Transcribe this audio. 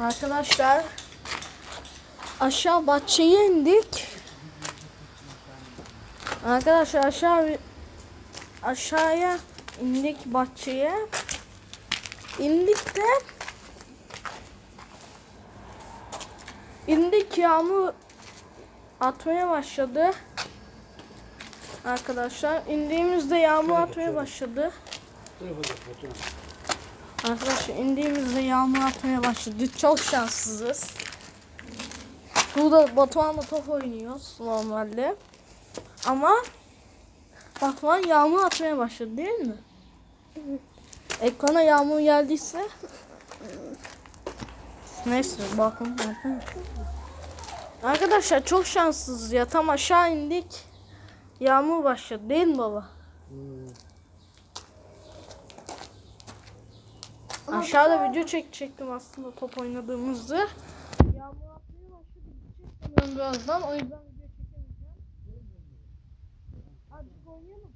Arkadaşlar aşağı bahçeye indik. Arkadaşlar aşağı aşağıya indik bahçeye. İndik de indik yağmur atmaya başladı. Arkadaşlar indiğimizde yağmur atmaya başladı. Arkadaşlar indiğimizde yağmur atmaya başladı. Çok şanssızız. Burada Batuhan'la top oynuyoruz normalde. Ama Batuhan yağmur atmaya başladı değil mi? Ekrana yağmur geldiyse Neyse bakın bakın. Arkadaşlar çok şanssızız ya. Tam aşağı indik. Yağmur başladı değil mi baba? Aşağıda video çekecektim aslında top oynadığımızda. Yağmur atmaya başladı. Gidecek birazdan. O yüzden video çekemeyeceğim. Azıcık oynayalım.